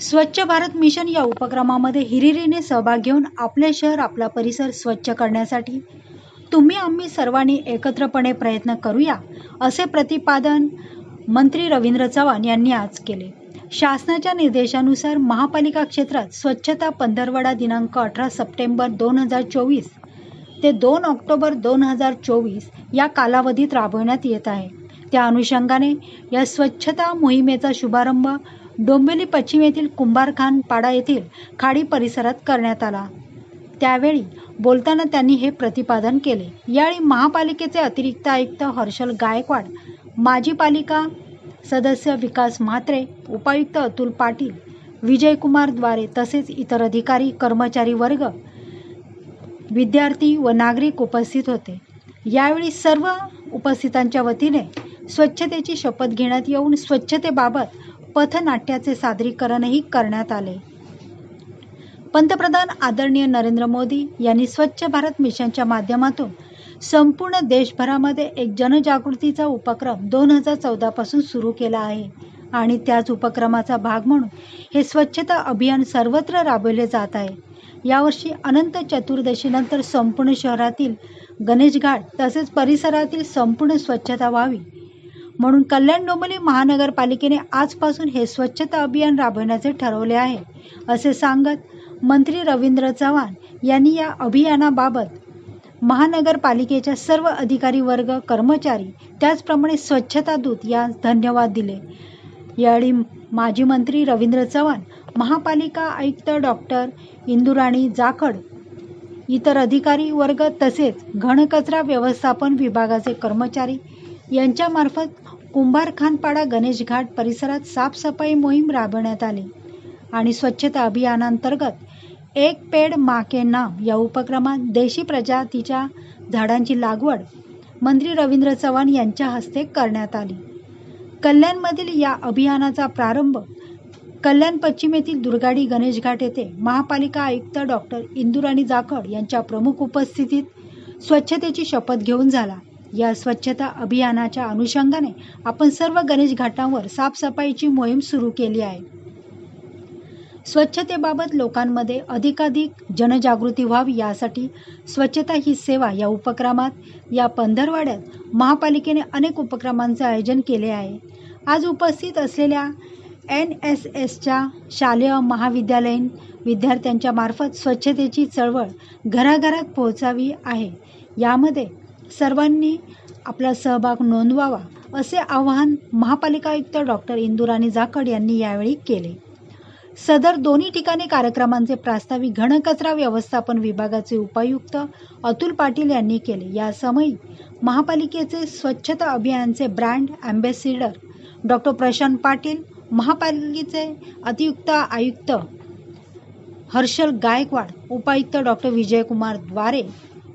स्वच्छ भारत मिशन या उपक्रमामध्ये हिरिरीने सहभाग घेऊन आपले शहर आपला परिसर स्वच्छ करण्यासाठी तुम्ही आम्ही सर्वांनी एकत्रपणे प्रयत्न करूया असे प्रतिपादन मंत्री रवींद्र चव्हाण यांनी आज केले. शासनाच्या निर्देशानुसार महापालिका क्षेत्रात स्वच्छता पंधरवडा दिनांक अठरा सप्टेंबर दोन हजार चोवीस ते दोन ऑक्टोबर दोन हजार चोवीस या कालावधीत राबवण्यात येत आहे. त्या अनुषंगाने या स्वच्छता मोहिमेचा शुभारंभ डोंबिवली पश्चिम येथील कुंभारखान पाडा येथील खाडी परिसरात करण्यात आला. त्यावेळी बोलताना त्यांनी हे प्रतिपादन केले. यावेळी महापालिकेचे अतिरिक्त आयुक्त हर्षल गायकवाड माजी पालिका सदस्य विकास म्हात्रे उपायुक्त अतुल पाटील विजयकुमारद्वारे तसेच इतर अधिकारी कर्मचारी वर्ग विद्यार्थी व नागरिक उपस्थित होते. यावेळी सर्व उपस्थितांच्या वतीने स्वच्छतेची शपथ घेण्यात येऊन स्वच्छतेबाबत पथनाट्याचे सादरीकरणही करण्यात आले. पंतप्रधान आदरणीय नरेंद्र मोदी यांनी स्वच्छ भारत मिशनच्या माध्यमातून संपूर्ण देशभरामध्ये एक जनजागृतीचा उपक्रम दोन हजार चौदापासून सुरू केला आहे आणि त्याच उपक्रमाचा भाग म्हणून हे स्वच्छता अभियान सर्वत्र राबवले जात आहे. यावर्षी अनंत चतुर्दशीनंतर संपूर्ण शहरातील गणेश घाट तसेच परिसरातील संपूर्ण स्वच्छता व्हावी म्हणून कल्याण डोंबिवली महानगरपालिकेने आजपासून हे स्वच्छता अभियान राबवण्याचे ठरवले आहे. असे सांगत मंत्री रवींद्र चव्हाण यांनी या अभियानाबाबत महानगरपालिकेच्या सर्व अधिकारी वर्ग कर्मचारी त्याचप्रमाणे स्वच्छता दूत यास धन्यवाद दिले. यावेळी माजी मंत्री रवींद्र चव्हाण महापालिका आयुक्त डॉक्टर इंदुराणी जाखड इतर अधिकारी वर्ग तसेच घनकचरा व्यवस्थापन विभागाचे कर्मचारी यांच्यामार्फत कुंभारखानपाडा गणेश घाट परिसरात साफसफाई मोहीम राबवण्यात आली. आणि स्वच्छता अभियानांतर्गत एक पेड मा के नाम या उपक्रमात देशी प्रजातीच्या झाडांची लागवड मंत्री रवींद्र चव्हाण यांच्या हस्ते करण्यात आली. कल्याणमधील या अभियानाचा प्रारंभ कल्याण पश्चिम येथील दुर्गाडी गणेश घाट येथे महापालिका आयुक्त डॉक्टर इंदुराणी जाखड यांच्या प्रमुख उपस्थितीत स्वच्छतेची शपथ घेऊन झाला. या स्वच्छता अभियानाच्या अनुषंगाने आपण सर्व गणेश घाटांवर साफसफाईची मोहीम सुरू केली आहे. स्वच्छतेबाबत लोकांमध्ये अधिकाधिक जनजागृती व्हावी यासाठी स्वच्छता ही सेवा या उपक्रमात या पंधरवाड्यात महापालिकेने अनेक उपक्रमांचे आयोजन केले आहे. आज उपस्थित असलेल्या एन एस एसच्या शालेय महाविद्यालयीन विद्यार्थ्यांच्या मार्फत स्वच्छतेची चळवळ घराघरात पोहोचावी आहे. यामध्ये सर्वांनी आपला सहभाग नोंदवावा असे आवाहन महापालिका आयुक्त डॉक्टर इंदुराणी जाखड यांनी यावेळी केले. सदर दोन्ही ठिकाणी कार्यक्रमांचे प्रास्ताविक घनकचरा व्यवस्थापन विभागाचे उपायुक्त अतुल पाटील यांनी केले. या समयी महापालिकेचे स्वच्छता अभियानचे brand ambassador doctor Prashant Patil महापालिकेचे अतियुक्त आयुक्त हर्षल गायकवाड उपायुक्त डॉक्टर विजयकुमारद्वारे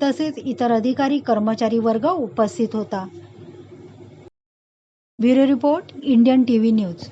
तसेच इतर अधिकारी कर्मचारी वर्ग उपस्थित होता. Bureau report Indian T V news.